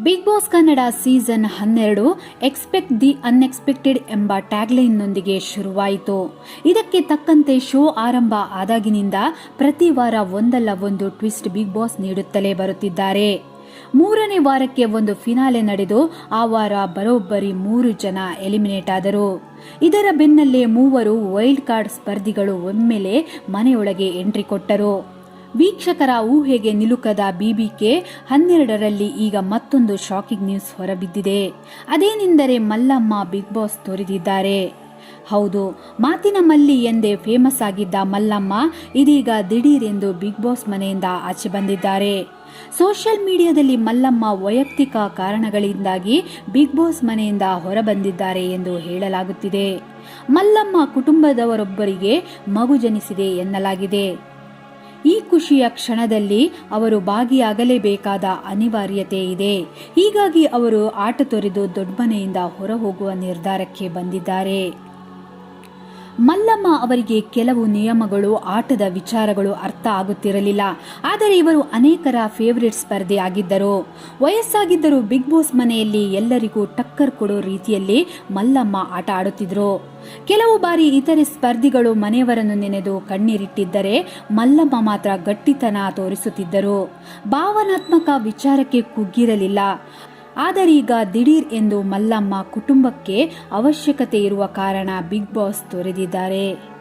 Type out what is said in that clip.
Big Boss Kannada season ಹನ್ನೆರಡು expect the unexpected ಎಂಬ ಟ್ಯಾಗ್ಲೈನ್ನೊಂದಿಗೆ ಶುರುವಾಯಿತು. ಇದಕ್ಕೆ ತಕ್ಕಂತೆ ಶೋ ಆರಂಭ ಆದಾಗಿನಿಂದ ಪ್ರತಿ ವಾರ ಒಂದಲ್ಲ ಒಂದು ಟ್ವಿಸ್ಟ್ ಬಿಗ್ ಬಾಸ್ ನೀಡುತ್ತಲೇ ಬರುತ್ತಿದ್ದಾರೆ. ಮೂರನೇ ವಾರಕ್ಕೆ ಒಂದು ಫಿನಾಲೆ ನಡೆದು ಆ ವಾರ ಬರೋಬ್ಬರಿ ಮೂರು ಜನ ಎಲಿಮಿನೇಟ್ ಆದರು. ಇದರ ಬೆನ್ನಲ್ಲೇ ಮೂವರು ವೈಲ್ಡ್ ಕಾರ್ಡ್ ಸ್ಪರ್ಧಿಗಳು ಒಮ್ಮೆಲೆ ಮನೆಯೊಳಗೆ ಎಂಟ್ರಿ ಕೊಟ್ಟರು. ವೀಕ್ಷಕರ ಊಹೆಗೆ ನಿಲುಕದ ಬಿಬಿಕೆ ಹನ್ನೆರಡರಲ್ಲಿ ಈಗ ಮತ್ತೊಂದು ಶಾಕಿಂಗ್ ನ್ಯೂಸ್ ಹೊರಬಿದ್ದಿದೆ. ಅದೇನೆಂದರೆ ಮಲ್ಲಮ್ಮ ಬಿಗ್ ಬಾಸ್ ತೋರಿದಿದ್ದಾರೆ. ಹೌದು, ಮಾತಿನ ಮಲ್ಲಿ ಎಂದೇ ಫೇಮಸ್ ಆಗಿದ್ದ ಮಲ್ಲಮ್ಮ ಇದೀಗ ದಿಢೀರೆಂದು ಬಿಗ್ ಬಾಸ್ ಮನೆಯಿಂದ ಆಚೆ ಬಂದಿದ್ದಾರೆ. ಸೋಷಿಯಲ್ ಮೀಡಿಯಾದಲ್ಲಿ ಮಲ್ಲಮ್ಮ ವೈಯಕ್ತಿಕ ಕಾರಣಗಳಿಂದಾಗಿ ಬಿಗ್ ಬಾಸ್ ಮನೆಯಿಂದ ಹೊರಬಂದಿದ್ದಾರೆ ಎಂದು ಹೇಳಲಾಗುತ್ತಿದೆ. ಮಲ್ಲಮ್ಮ ಕುಟುಂಬದವರೊಬ್ಬರಿಗೆ ಮಗು ಜನಿಸಿದೆ ಎನ್ನಲಾಗಿದೆ. ಈ ಖುಷಿಯ ಕ್ಷಣದಲ್ಲಿ ಅವರು ಭಾಗಿಯಾಗಲೇಬೇಕಾದ ಅನಿವಾರ್ಯತೆ ಇದೆ. ಹೀಗಾಗಿ ಅವರು ಆಟ ತೊರೆದು ದೊಡ್ಡಮನೆಯಿಂದ ಹೊರಹೋಗುವ ನಿರ್ಧಾರಕ್ಕೆ ಬಂದಿದ್ದಾರೆ. ಮಲ್ಲಮ್ಮ ಅವರಿಗೆ ಕೆಲವು ನಿಯಮಗಳು, ಆಟದ ವಿಚಾರಗಳು ಅರ್ಥ ಆಗುತ್ತಿರಲಿಲ್ಲ. ಆದರೆ ಇವರು ಅನೇಕರ ಫೇವರಿಟ್ ಸ್ಪರ್ಧೆಯಾಗಿದ್ದರು. ವಯಸ್ಸಾಗಿದ್ದರೂ ಬಿಗ್ ಬಾಸ್ ಮನೆಯಲ್ಲಿ ಎಲ್ಲರಿಗೂ ಟಕ್ಕರ್ ಕೊಡೋ ರೀತಿಯಲ್ಲಿ ಮಲ್ಲಮ್ಮ ಆಟ ಆಡುತ್ತಿದ್ದರು ಕೆಲವು ಬಾರಿ ಇತರೆ ಸ್ಪರ್ಧಿಗಳು ಮನೆಯವರನ್ನು ನೆನೆದು ಕಣ್ಣೀರಿಟ್ಟಿದ್ದರೆ ಮಲ್ಲಮ್ಮ ಮಾತ್ರ ಗಟ್ಟಿತನ ತೋರಿಸುತ್ತಿದ್ದರು. ಭಾವನಾತ್ಮಕ ವಿಚಾರಕ್ಕೆ ಕುಗ್ಗಿರಲಿಲ್ಲ. ಆದರೀಗ ದಿಢೀರ್ ಎಂದು ಮಲ್ಲಮ್ಮ ಕುಟುಂಬಕ್ಕೆ ಅವಶ್ಯಕತೆ ಇರುವ ಕಾರಣ ಬಿಗ್ ಬಾಸ್ ತೊರೆದಿದ್ದಾರೆ.